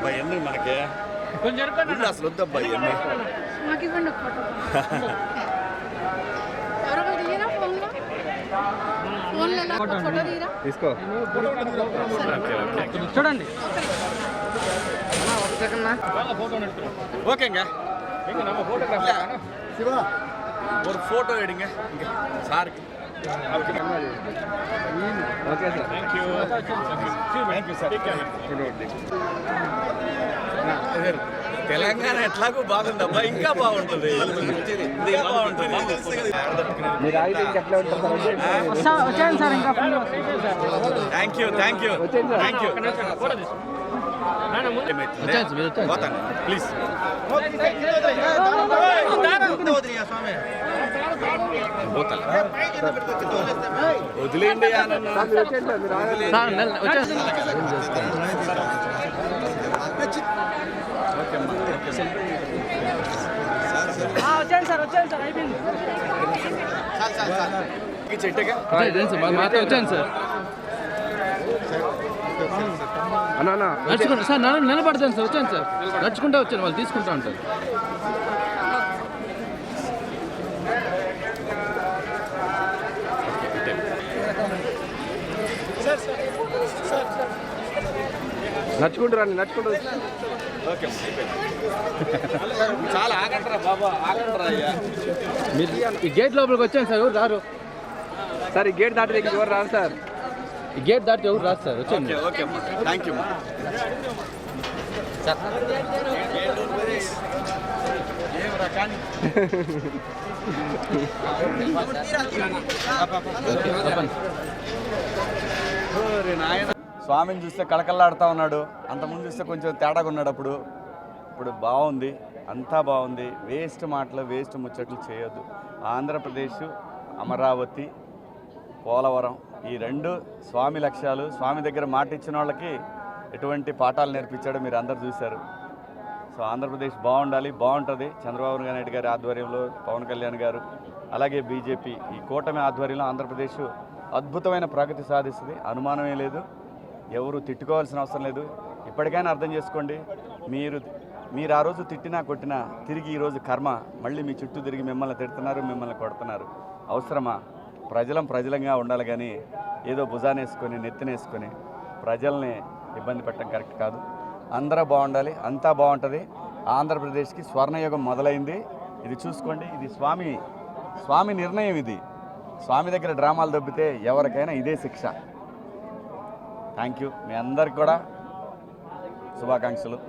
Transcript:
అబ్బాయి ఎన్ని మనకి కొంచెం ఇల్లు అసలు వద్దబ్బాయి ఎన్ని మాకు ఇవ్వండి ఒక ఫోటో ఎవరో తీయరా ఫోన్లో ఫోన్లో ఎలా ఒక ఫోటో తీయరా తీసుకో చూడండి ஓகேங்க எங்க நம்ம போட்டோகிராஃபர் சிவா ஒரு ஃபோட்டோ எடுங்க இங்க சாருக்கு okay sir thank you thank you sir Telangana ఎట్లాగో బాగుంది అబ్బా ఇంకా బాగుంటుంది ఇది బాగుంటుంది మీరు ఆగితే ఇంకెట్లా ఉంటుంది సార్ వచ్చాను సార్ ఇంకా thank you thank you. Thank you పోతాను ప్లీజ్ పోతాను వదిలేండి వచ్చాను సార్ వచ్చాను సార్ అయిపోయింది చెట్టుగా వచ్చాను సార్ నడుచుకుంటా సార్ నిలబడతాను సార్ వచ్చాను సార్. నడుచుకుంటా వచ్చాను వాళ్ళు తీసుకుంటా ఉంటారు. నడుచుకుంటూ రండి నడుచుకుంటూ ఓకే చాలా ఆగంటారా బాబా ఆగంటారా అయ్యా. మీరు ఈ గేట్ లోపలికి వచ్చాను సార్ ఎవరు రారు. సార్ ఈ గేట్ దాటి దగ్గరికి ఎవరు రారు సార్? ఈ గేట్ దాటి ఎవరు రారు సార్ వచ్చాను ఓకే థ్యాంక్ యూ స్వామిని చూస్తే కళకళలాడుతూ ఉన్నాడు. అంతకుముందు చూస్తే కొంచెం తేడాగా ఉన్నాడు అప్పుడు. ఇప్పుడు బాగుంది. అంతా బాగుంది. వేస్ట్ మాటలు వేస్ట్ ముచ్చట్లు చేయొద్దు. ఆంధ్రప్రదేశ్ అమరావతి పోలవరం ఈ రెండు స్వామి లక్ష్యాలు స్వామి దగ్గర మాట ఇచ్చిన వాళ్ళకి ఎటువంటి పాఠాలు నేర్పించాడో మీరు అందరు చూశారు. సో ఆంధ్రప్రదేశ్ బాగుండాలి బాగుంటుంది. చంద్రబాబు నాయుడు గారి ఆధ్వర్యంలో పవన్ కళ్యాణ్ గారు అలాగే బీజేపీ ఈ కూటమి ఆధ్వర్యంలో ఆంధ్రప్రదేశ్ అద్భుతమైన ప్రగతి సాధిస్తుంది. అనుమానమే లేదు. ఎవరు తిట్టుకోవాల్సిన అవసరం లేదు. ఇప్పటికైనా అర్థం చేసుకోండి. మీరు మీరు ఆ రోజు తిట్టినా కొట్టినా తిరిగి ఈరోజు కర్మ. మళ్ళీ మీ చుట్టూ తిరిగి మిమ్మల్ని తిడుతున్నారు మిమ్మల్ని కొడుతున్నారు. అవసరమా? ప్రజలం ప్రజలంగా ఉండాలి కానీ ఏదో భుజానేసుకొని నెత్తినేసుకొని ప్రజల్ని ఇబ్బంది పెట్టడం కరెక్ట్ కాదు. అందరూ బాగుండాలి అంతా బాగుంటుంది. ఆంధ్రప్రదేశ్కి స్వర్ణయుగం మొదలైంది. ఇది చూసుకోండి ఇది స్వామి స్వామి నిర్ణయం ఇది. స్వామి దగ్గర డ్రామాలు దొబ్బితే ఎవరికైనా ఇదే శిక్ష. థ్యాంక్ యూ మీ అందరికి కూడా శుభాకాంక్షలు.